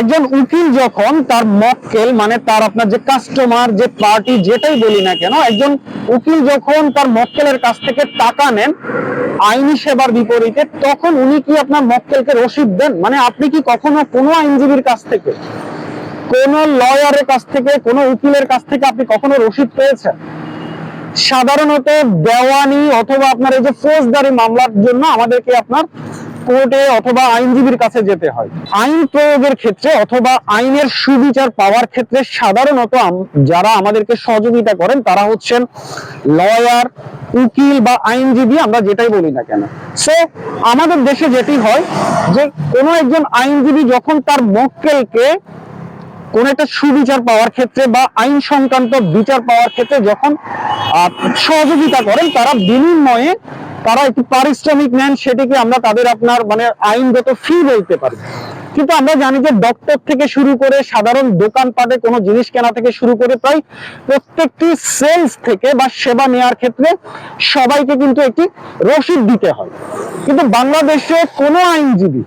একজন উকিল যখন তার মক্কেল মানে তার আপনার যে কাস্টমার যে পার্টি যেটাই বলি না কেন, একজন উকিল যখন তার মক্কেলের কাছ থেকে টাকা নেন আইনি সেবার বিপরীতে, তখন উনি কি আপনার মক্কেলকে রসিদ দেন? মানে আপনি কি কখনো কোনো আইনজীবীর কাছ থেকে, কোন লয়ারের কাছ থেকে, কোন উকিলের কাছ থেকে আপনি কখনো রসিদ পেয়েছেন? সাধারণত দেওয়ানি অথবা আপনার এই যে ফৌজদারি মামলার জন্য আমাদেরকে আপনার কোর্টে অথবা আইনজীবীর কাছে যেতে হয়। আইন প্রয়োগের ক্ষেত্রে অথবা আইনের সুবিচার পাওয়ার ক্ষেত্রে সাধারণত যারা আমাদেরকে সহযোগিতা করেন, তারা হচ্ছেন লয়ার উকিল বা আইনজীবী, আমরা যেটাই বলি না কেন। সো আমাদের দেশে যেটি হয় যে, কোনো একজন আইনজীবী যখন তার মক্কেলকে কোন একটা সুবিচার পাওয়ার ক্ষেত্রে বা আইন সংক্রান্ত বিচার পাওয়ার ক্ষেত্রে যখন সহযোগিতা করেন, তারা বিনিময়ে তারা একটি পারিশ্রমিক নেন সেটিকে আমরা তাদের আপনার মানে আইনগত ফি বলতে পারি। কিন্তু আমরা জানি যে দপ্তর থেকে শুরু করে সাধারণ দোকানপাটে কোনো জিনিস কেনা থেকে শুরু করে প্রায় প্রত্যেকটি সেলস থেকে বা সেবা নেওয়ার ক্ষেত্রে সবাইকে কিন্তু একটি রসিদ দিতে হয়। কিন্তু বাংলাদেশে কোনো আইনজীবী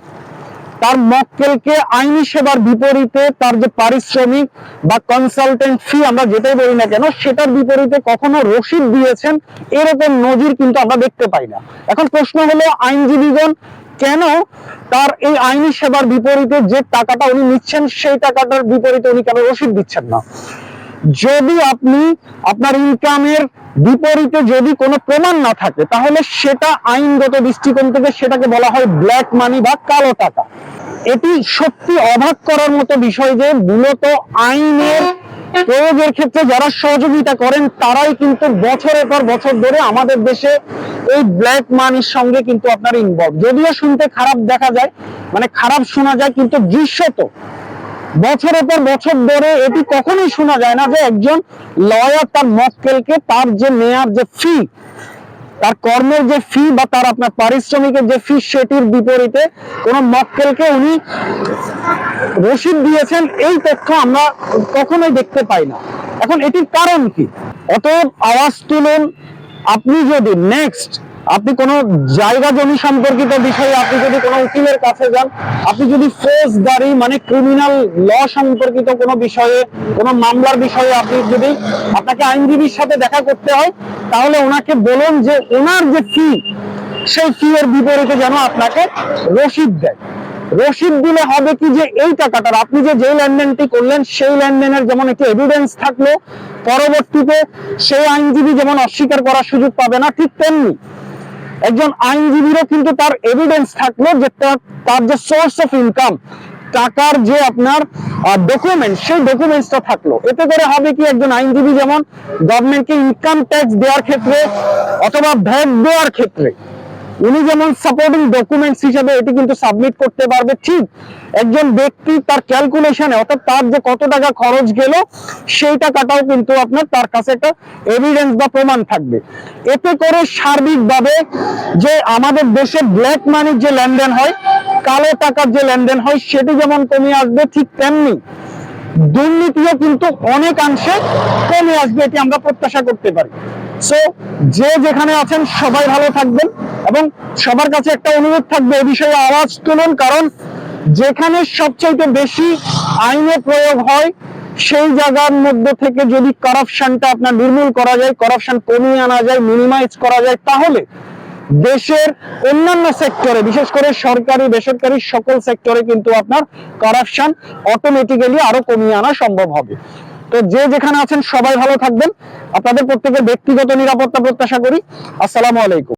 তার মক্কেলকে আইনি সেবার বিপরীতে তার যে পারিশ্রমিক বা কনসালটেন্ট ফি আমরা যেটাই বলি না কেন, সেটার বিপরীতে কখনো রসিদ দিয়েছেন, এরকম নজির কিন্তু আমরা দেখতে পাই না। এখন প্রশ্ন হলো আইনজীবীগণ কেন তার এই আইনি সেবার বিপরীতে যে টাকাটা উনি নিচ্ছেন, সেই টাকাটার বিপরীতে উনি কেন রসিদ দিচ্ছেন না? যদি আপনি আপনার ইনকামের বিপরীতে যদি কোনো প্রমাণ না থাকে, তাহলে সেটা আইনগত দৃষ্টিকোণ থেকে সেটাকে বলা হয় ব্ল্যাক মানি বা কালো টাকা। এটি সত্যি অবাক করার মতো বিষয় যে মূলত আইনের প্রয়োগের ক্ষেত্রে যারা সহযোগিতা করেন, তারাই কিন্তু বছরের পর বছর ধরে আমাদের দেশে এই ব্ল্যাক মানির সঙ্গে কিন্তু আপনার ইনভলভ যদিও শুনতে খারাপ দেখা যায় মানে খারাপ শোনা যায়, কিন্তু দৃশ্যত বছরের পর বছর ধরে এটি কখনোই শোনা যায় না যে একজন লয়ার তার মক্কেলকে তার যে নেয়ার যে ফি তার কর্মের যে ফি বা তার আপনার পারিশ্রমিকের যে ফি সেটির বিপরীতে কোন মক্কেলকে উনি রসিদ দিয়েছেন, এই তথ্য আমরা কখনোই দেখতে পাই না। এখন এটির কারণ কি? অতএব আওয়াজ তুলুন, আপনি যদি নেক্সট আপনি কোনো জায়গা জমি সম্পর্কিত বিষয়ে আপনি যদি কোনো উকিলের কাছে যান, আপনি যদি ফৌজদারি মানে ক্রিমিনাল ল সম্পর্কিত কোনো বিষয়ে, কোনো মামলার বিষয়ে আপনি যদি আপনাকে আইনজীবীর সাথে দেখা করতে হয়, তাহলে ওনাকে বলুন যে ওনার যে ফি সেই ফি এর বিপরীতে যেন আপনাকে রসিদ দেয়। রসিদ দিলে হবে কি যে এই টাকাটার আপনি যে যেই লেনদেনটি করলেন, সেই লেনদেনের যেমন একটি এভিডেন্স থাকল, পরবর্তীতে সেই আইনজীবী যেমন অস্বীকার করার সুযোগ পাবে না, ঠিক তেমনি একজন আইনজীবীরও কিন্তু তার এভিডেন্স থাকল যে তার যে সোর্স অফ ইনকাম টাকার যে আপনার ডকুমেন্ট সেই ডকুমেন্টসটা থাকল। এতে করে হবে কি একজন আইনজীবী যেমন গভর্নমেন্টকে ইনকাম ট্যাক্স দেওয়ার ক্ষেত্রে অথবা ভ্যাট দেওয়ার ক্ষেত্রে। উনি যেমন সাপোর্টিং ডকুমেন্টস হিসেবে এটি কিন্তু সাবমিট করতে পারবে, ঠিক একজন ব্যক্তি তার ক্যালকুলেশনে অর্থাৎ তার যে কত টাকা খরচ গেল, সেই টাকাটাও কিন্তু আপনার তার কাছে একটা এভিডেন্স বা প্রমাণ থাকবে। এতে করে সার্বিকভাবে যে আমাদের দেশে ব্ল্যাক মানির যে লেনদেন হয়, কালো টাকার যে লেনদেন হয়, সেটি যেমন কমে আসবে, ঠিক তেমনি দুর্নীতিও কিন্তু অনেকাংশে কমে আসবে, এটি আমরা প্রত্যাশা করতে পারি। সো যে যেখানে আছেন সবাই ভালো থাকবেন এবং সবার কাছে একটা অনুরোধ থাকবে এ বিষয়ে আওয়াজ তুলুন, কারণ যেখানে সবচাইতে বেশি আইনে প্রয়োগ হয়, সেই জায়গার মধ্যে থেকে যদি করাপশনটা আপনার নির্মূল করা যায় করাপশন কমিয়ে আনা যায় মিনিমাইজ করা যায়, তাহলে দেশের অন্যান্য সেক্টরে বিশেষ করে সরকারি, বেসরকারি সকল সেক্টরে কিন্তু আপনার করাপশন অটোমেটিক্যালি আরও কমিয়ে আনা সম্ভব হবে। তো যে যেখানে আছেন সবাই ভালো থাকবেন। আপনাদের প্রত্যেকের ব্যক্তিগত নিরাপত্তা প্রত্যাশা করি। আসসালামু আলাইকুম।